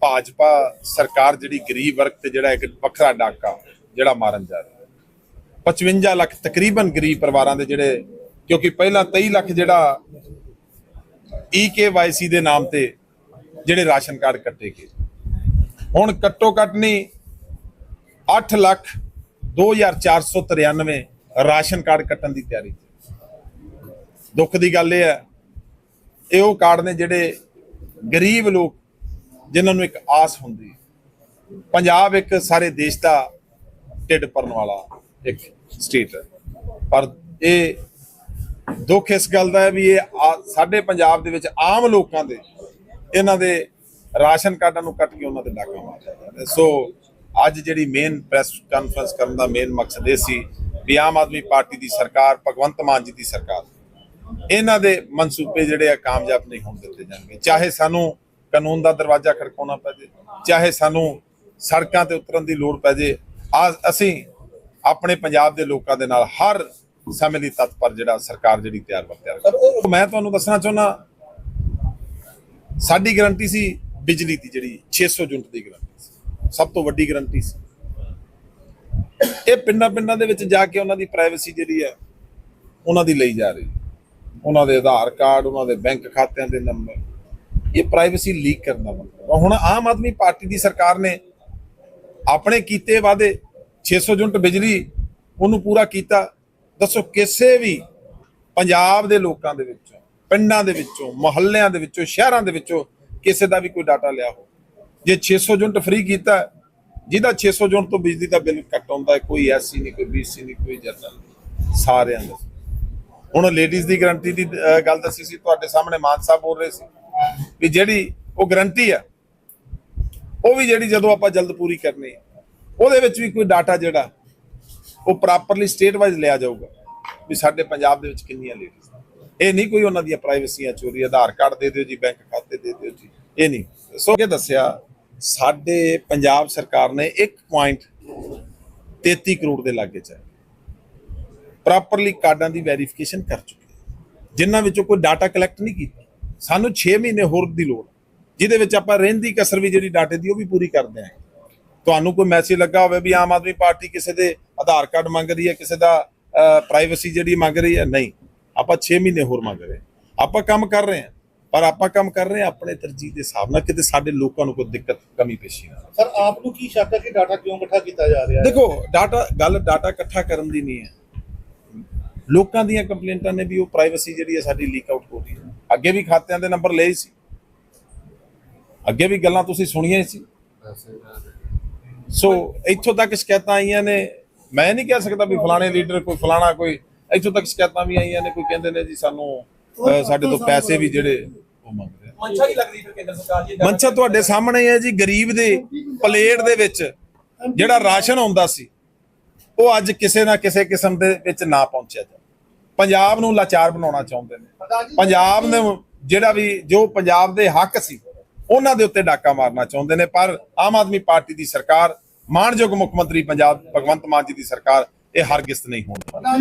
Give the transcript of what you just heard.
ਭਾਜਪਾ ਸਰਕਾਰ ਜਿਹੜੀ ਗਰੀਬ ਵਰਗ ਤੇ ਜਿਹੜਾ ਇੱਕ ਵੱਖਰਾ ਡਾਕਾ, ਜਿਹੜਾ ਮਾਰਨ ਜਾ ਰਹੀ ਹੈ। 55 ਲੱਖ ਤਕਰੀਬਨ ਗਰੀਬ ਪਰਿਵਾਰਾਂ ਦੇ ਜਿਹੜੇ, ਕਿਉਂਕਿ ਪਹਿਲਾਂ 23 ਲੱਖ ਜਿਹੜਾ ਈਕੇਵਾਈਸੀ ਦੇ ਨਾਮ ਤੇ ਜਿਹੜੇ ਰਾਸ਼ਨ ਕਾਰਡ ਕੱਟੇ ਗਏ। ਹੁਣ ਘੱਟੋ ਘੱਟ ਨਹੀਂ 8 ਲੱਖ 2493 ਰਾਸ਼ਨ ਕਾਰਡ ਕੱਟਣ ਦੀ ਤਿਆਰੀ ਦੁੱਖ ਦੀ ਗੱਲ ਇਹ ਹੈ, ਇਹ ਉਹ ਕਾਰਡ ਨੇ ਜਿਹੜੇ ਗਰੀਬ ਲੋਕ ਜਿਨ੍ਹਾਂ ਨੂੰ ਇੱਕ ਆਸ ਹੁੰਦੀ ਹੈ। ਪੰਜਾਬ ਇੱਕ ਸਾਰੇ ਦੇਸ਼ ਦਾ ਢਿੱਡ ਭਰਨ ਵਾਲਾ ਇੱਕ ਸਟੇਟ ਹੈ। ਪਰ ਇਹ ਦੁੱਖ ਇਸ ਗੱਲ ਦਾ ਹੈ ਵੀ ਇਹ ਸਾਡੇ ਪੰਜਾਬ ਦੇ ਵਿੱਚ ਆਮ ਲੋਕਾਂ ਦੇ ਇਹਨਾਂ ਦੇ ਰਾਸ਼ਨ ਕਾਰਡਾਂ ਨੂੰ ਕੱਟ ਕੇ ਉਹਨਾਂ ਤੇ ਡਾਕਾ ਮਾਰਿਆ ਜਾ ਰਿਹਾ ਸੋ ਅੱਜ ਜਿਹੜੀ ਮੇਨ ਪ੍ਰੈਸ ਕਾਨਫਰੰਸ ਕਰਨ ਦਾ ਮੇਨ ਮਕਸਦ ਇਹ ਸੀ ਵੀ ਆਮ ਆਦਮੀ ਪਾਰਟੀ ਦੀ ਸਰਕਾਰ, ਭਗਵੰਤ ਮਾਨ ਜੀ ਦੀ ਸਰਕਾਰ, ਇਹਨਾਂ ਦੇ ਮਨਸੂਬੇ ਜਿਹੜੇ ਆ ਕਾਮਯਾਬ ਨਹੀਂ ਹੋਣ ਦਿੱਤੇ ਜਾਣਗੇ। ਚਾਹੇ ਸਾਨੂੰ ਕਾਨੂੰਨ ਦਾ ਦਰਵਾਜ਼ਾ ਖੜਕਾਉਣਾ ਪੈ ਜੇ, ਚਾਹੇ ਸਾਨੂੰ ਸੜਕਾਂ ਤੇ ਉਤਰਨ ਦੀ ਲੋੜ ਪੈ ਜੇ ਅਸੀਂ ਆਪਣੇ ਪੰਜਾਬ ਦੇ ਲੋਕਾਂ ਦੇ ਨਾਲ ਹਰ ਸਮੇਂ ਦੀ ਤਤਪਰ ਜਿਹੜਾ ਸਰਕਾਰ ਜਿਹੜੀ ਤਿਆਰ ਬਰ ਤਿਆਰ ਕਰ ਮੈਂ ਤੁਹਾਨੂੰ ਦੱਸਣਾ ਚਾਹੁੰਦਾ, ਸਾਡੀ ਗਰੰਟੀ ਸੀ ਬਿਜਲੀ ਦੀ ਜਿਹੜੀ 600 ਯੂਨਿਟ ਦੀ ਗਰੰਟੀ ਸੀ, ਸਭ ਤੋਂ ਵੱਡੀ ਗਰੰਟੀ ਸੀ। ਇਹ ਪਿੰਡਾਂ ਪਿੰਡਾਂ ਦੇ ਵਿੱਚ ਜਾ ਕੇ ਉਹਨਾਂ ਦੀ ਪ੍ਰਾਈਵੇਸੀ ਜਿਹੜੀ ਹੈ, ਉਹਨਾਂ ਦੀ ਲਈ ਜਾ ਰਹੀ ਉਹਨਾਂ ਦੇ ਆਧਾਰ ਕਾਰਡ, ਉਹਨਾਂ ਦੇ ਬੈਂਕ ਖਾਤਿਆਂ ਦੇ ਨੰਬਰ ਇਹ ਪ੍ਰਾਈਵੇਸੀ ਲੀਕ ਕਰਨ ਦਾ ਮਤਲਬ ਹੁਣ ਆਮ ਆਦਮੀ ਪਾਰਟੀ ਦੀ ਸਰਕਾਰ ਨੇ ਆਪਣੇ ਕੀਤੇ ਵਾਅਦੇ 600 ਯੂਨਿਟ ਬਿਜਲੀ ਉਹਨੂੰ ਪੂਰਾ ਕੀਤਾ। ਦੱਸੋ ਕਿਸੇ ਵੀ ਪੰਜਾਬ ਦੇ ਲੋਕਾਂ ਦੇ ਵਿੱਚੋਂ, ਪਿੰਡਾਂ ਦੇ ਵਿੱਚੋਂ, ਮੁਹੱਲਿਆਂ ਦੇ ਵਿੱਚੋਂ, ਸ਼ਹਿਰਾਂ ਦੇ ਵਿੱਚੋਂ ਕਿਸੇ ਦਾ ਵੀ ਕੋਈ ਡਾਟਾ ਲਿਆ ਹੋ ਜੇ 600 ਯੂਨਿਟ ਫ੍ਰੀ ਕੀਤਾ, ਜਿਹਦਾ 600 ਯੂਨਿਟ ਤੋਂ ਬਿਜਲੀ ਦਾ ਬਿੱਲ ਕੱਟ ਆਉਂਦਾ ਹੈ, ਕੋਈ ਐਸਸੀ ਨਹੀਂ, ਕੋਈ ਬੀਸੀ ਨਹੀਂ, ਕੋਈ ਜਨਰਲ ਨਹੀਂ, ਸਾਰਿਆਂ ਦਾ। ਹੁਣ ਲੇਡੀਜ਼ ਦੀ ਗਰੰਟੀ ਦੀ ਗੱਲ ਦੱਸੀ ਸੀ, ਤੁਹਾਡੇ ਸਾਹਮਣੇ ਮਾਨ ਸਾਹਿਬ ਬੋਲ ਰਹੇ ਸੀ। ਵੀ ਜਿਹੜੀ ਉਹ ਗਰੰਟੀ ਆ ਉਹ ਵੀ ਜਿਹੜੀ ਜਦੋਂ ਆਪਾਂ ਜਲਦ ਪੂਰੀ ਕਰਨੀ ਹੈ ਉਹਦੇ ਵਿੱਚ ਵੀ ਕੋਈ ਡਾਟਾ ਜਿਹੜਾ ਉਹ ਪ੍ਰੋਪਰਲੀ ਸਟੇਟ ਵਾਈਜ਼ ਲਿਆ ਜਾਊਗਾ ਵੀ ਸਾਡੇ ਪੰਜਾਬ ਦੇ ਵਿੱਚ ਕਿੰਨੀਆਂ ਲੇਡੀਜ਼ ਇਹ ਨਹੀਂ ਕੋਈ ਉਹਨਾਂ ਦੀਆਂ ਪ੍ਰਾਈਵੇਸੀਆਂ ਚੋਰੀ ਆਧਾਰ ਕਾਰਡ ਦੇ ਦਿਓ ਜੀ ਬੈਂਕ ਖਾਤੇ ਦੇ ਦਿਓ ਜੀ ਇਹ ਨਹੀਂ। ਸੋ ਇਹ ਦੱਸਿਆ ਸਾਡੇ ਪੰਜਾਬ ਸਰਕਾਰ ਨੇ 1.33 ਕਰੋੜ ਦੇ ਲਾਗੇ ਚ ਪ੍ਰੋਪਰਲੀ ਕਾਰਡਾਂ ਦੀ ਵੈਰੀਫਿਕੇਸ਼ਨ ਕਰ ਚੁੱਕੇ ਹਾਂ, ਜਿਨ੍ਹਾਂ ਵਿੱਚੋਂ ਕੋਈ ਡਾਟਾ ਕਲੈਕਟ ਨਹੀਂ ਕੀਤਾ। ਸਾਨੂੰ 6 ਮਹੀਨੇ ਹੋਰ ਦੀ ਲੋੜ ਜਿਹਦੇ ਵਿੱਚ ਆਪਾਂ ਰਹਿੰਦੀ ਕਸਰ ਵੀ ਜਿਹੜੀ ਡਾਟੇ ਦੀ ਉਹ ਵੀ ਪੂਰੀ ਕਰਦੇ ਹਾਂ। ਤੁਹਾਨੂੰ ਕੋਈ ਮੈਸੇਜ ਲੱਗਾ ਹੋਵੇ ਵੀ ਆਮ ਆਦਮੀ ਪਾਰਟੀ ਕਿਸੇ ਦੇ ਆਧਾਰ ਕਾਰਡ ਮੰਗ ਰਹੀ ਹੈ ਕਿਸੇ ਦਾ ਪ੍ਰਾਈਵੇਸੀ ਜਿਹੜੀ ਮੰਗ ਰਹੀ ਹੈ ਨਹੀਂ। ਆਪਾਂ 6 ਮਹੀਨੇ ਹੋਰ ਮੰਗ ਰਹੇ। ਆਪਾਂ ਕੰਮ ਕਰ ਰਹੇ ਹਾਂ ਪਰ ਆਪਾਂ ਕੰਮ ਕਰ ਰਹੇ ਹਾਂ ਆਪਣੇ ਤਰਜੀਹ ਦੇ ਹਿਸਾਬ ਨਾਲ ਕਿਤੇ ਸਾਡੇ ਲੋਕਾਂ ਨੂੰ ਕੋਈ ਦਿੱਕਤ ਕਮੀ ਪੇਸ਼ੀ ਨਾ। ਸਰ ਆਪ ਨੂੰ ਕੀ ਸ਼ੱਕ ਹੈ ਕਿ ਡਾਟਾ ਕਿਉਂ ਇਕੱਠਾ ਕੀਤਾ ਜਾ ਰਿਹਾ ਹੈ? ਦੇਖੋ ਡਾਟਾ ਗੱਲ ਡਾਟਾ ਇਕੱਠਾ ਕਰਨ ਦੀ ਨਹੀਂ ਹੈ। ਲੋਕਾਂ ਦੀਆਂ ਕੰਪਲੇਂਟਾਂ ਨੇ ਵੀ ਉਹ ਪ੍ਰਾਈਵੇਸੀ ਜਿਹੜੀ ਹੈ ਸਾਡੀ ਲੀਕ ਆਊਟ ਹੋ ਰਹੀ ਹੈ। ਅੱਗੇ ਵੀ ਖਾਤਿਆਂ ਦੇ ਨੰਬਰ ਲਏ ਸੀ। ਅੱਗੇ ਵੀ ਗੱਲਾਂ ਤੁਸੀਂ ਸੁਣੀਆਂ ਹੀ ਸੀ। ਸੋ ਇੱਥੋਂ ਤੱਕ ਸ਼ਿਕਾਇਤਾਂ ਆਈਆਂ ਨੇ। ਮੈਂ ਨਹੀਂ ਕਹਿ ਸਕਦਾ ਵੀ ਫਲਾਣੇ ਲੀਡਰ ਕੋਈ ਫਲਾਣਾ ਕੋਈ ਇੱਥੋਂ ਤੱਕ ਸ਼ਿਕਾਇਤਾਂ ਵੀ ਆਈਆਂ ਨੇ ਕੋਈ ਕਹਿੰਦੇ ਨੇ ਜੀ ਸਾਨੂੰ ਅਹ, ਸਾਡੇ ਤੋਂ ਪੈਸੇ ਵੀ ਜਿਹੜੇ ਉਹ ਮੰਗ ਰਹੇ ਆ। ਮਨਸ਼ਾ ਹੀ ਲੱਗਦੀ ਫਿਰ ਕੇਂਦਰ ਸਰਕਾਰ ਜੀ ਮਨਸ਼ਾ ਤੁਹਾਡੇ ਸਾਹਮਣੇ ਹੈ ਜੀ ਗਰੀਬ ਦੇ ਪਲੇਟ ਦੇ ਵਿੱਚ ਜਿਹੜਾ ਰਾਸ਼ਨ ਆਉਂਦਾ ਸੀ। ਉਹ ਅੱਜ ਕਿਸੇ ਨਾ ਕਿਸੇ ਕਿਸਮ ਦੇ ਵਿੱਚ ਨਾ ਪਹੁੰਚਿਆ ਜਾ ਪੰਜਾਬ ਨੂੰ ਲਾਚਾਰ ਬਣਾਉਣਾ ਚਾਹੁੰਦੇ ਨੇ। ਪੰਜਾਬ ਨੂੰ ਜਿਹੜਾ ਵੀ ਜੋ ਪੰਜਾਬ ਦੇ ਹੱਕ ਸੀ, ਉਹਨਾਂ ਦੇ ਉੱਤੇ ਡਾਕਾ ਮਾਰਨਾ ਚਾਹੁੰਦੇ ਨੇ। ਪਰ ਆਮ ਆਦਮੀ ਪਾਰਟੀ ਦੀ ਸਰਕਾਰ, ਮਾਣਯੋਗ ਮੁੱਖ ਮੰਤਰੀ ਪੰਜਾਬ ਭਗਵੰਤ ਮਾਨ ਜੀ ਦੀ ਸਰਕਾਰ, ਇਹ ਹਰਗਿਜ਼ ਨਹੀਂ ਹੋਣ